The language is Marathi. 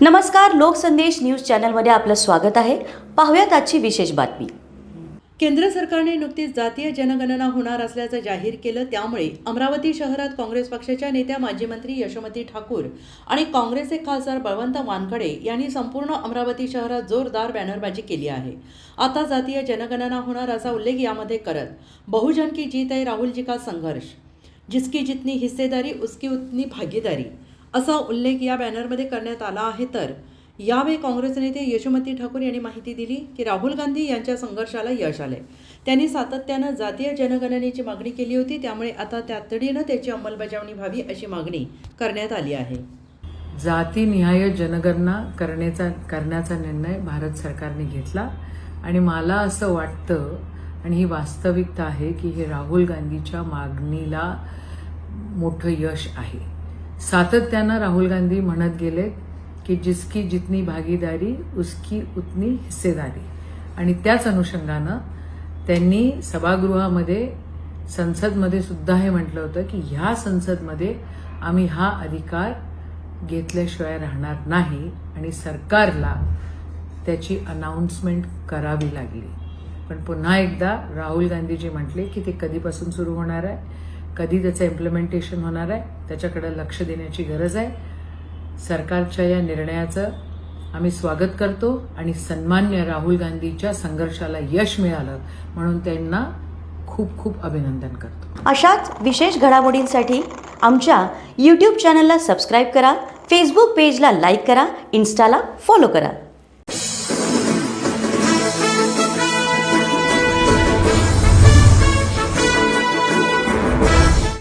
नमस्कार लोकसंदेश न्यूज चॅनलमध्ये आपलं स्वागत आहे. पाहूयात आजची विशेष बातमी. केंद्र सरकारने नुकतीच जातीय जनगणना होणार असल्याचं जाहीर केलं त्यामुळे अमरावती शहरात काँग्रेस पक्षाच्या नेत्या माजी मंत्री यशोमती ठाकूर आणि काँग्रेसचे खासदार बळवंत वानखडे यांनी संपूर्ण अमरावती शहरात जोरदार बॅनरबाजी केली आहे. आता जातीय जनगणना होणार असा उल्लेख यामध्ये करत बहुजन की जीत आहे राहुलजी का संघर्ष? जिसकी जितनी हिस्सेदारी उसकी उतनी भागीदारी. असा उल्लेख या बॅनरमध्ये करण्यात आला आहे तर. यावेळी काँग्रेस नेते यशोमती ठाकूर यांनी माहिती दिली की राहुल गांधी यांच्या संघर्षाला यश आले त्यांनी सातत्यानं जातीय जनगणनेची मागणी केली होती त्यामुळे आता तातडीनं त्याची अंमलबजावणी व्हावी अशी मागणी करण्यात आली आहे. जातीनिहाय जनगणना करण्याचा करण्याचा निर्णय भारत सरकारने घेतला आणि मला असं वाटतं आणि ही वास्तविकता आहे की हे राहुल गांधीच्या मागणीला मोठं यश आहे. सातत्यानं राहुल गांधी म्हणत गेले की जिसकी जितनी भागीदारी उसकी उतनी हिस्सेदारी. आणि त्याच अनुषंगानं त्यांनी सभागृहामध्ये संसदमध्ये सुद्धा हे म्हटलं होतं की ह्या संसदमध्ये आम्ही हा अधिकार घेतल्याशिवाय राहणार नाही आणि सरकारला त्याची अनाऊन्समेंट करावी लागली. पण पुन्हा एकदा राहुल गांधीजी म्हटले की ते कधीपासून सुरू होणार आहे? कधी त्याचं इम्प्लिमेंटेशन होणार आहे त्याच्याकडे लक्ष देण्याची गरज आहे. सरकारच्या या निर्णयाचं आम्ही स्वागत करतो आणि सन्मान्य राहुल गांधीच्या संघर्षाला यश मिळालं म्हणून त्यांना खूप खूप अभिनंदन करतो. अशाच विशेष घडामोडींसाठी आमच्या यूट्यूब चॅनलला सबस्क्राईब करा फेसबुक पेजला लाईक करा इन्स्टाला फॉलो करा.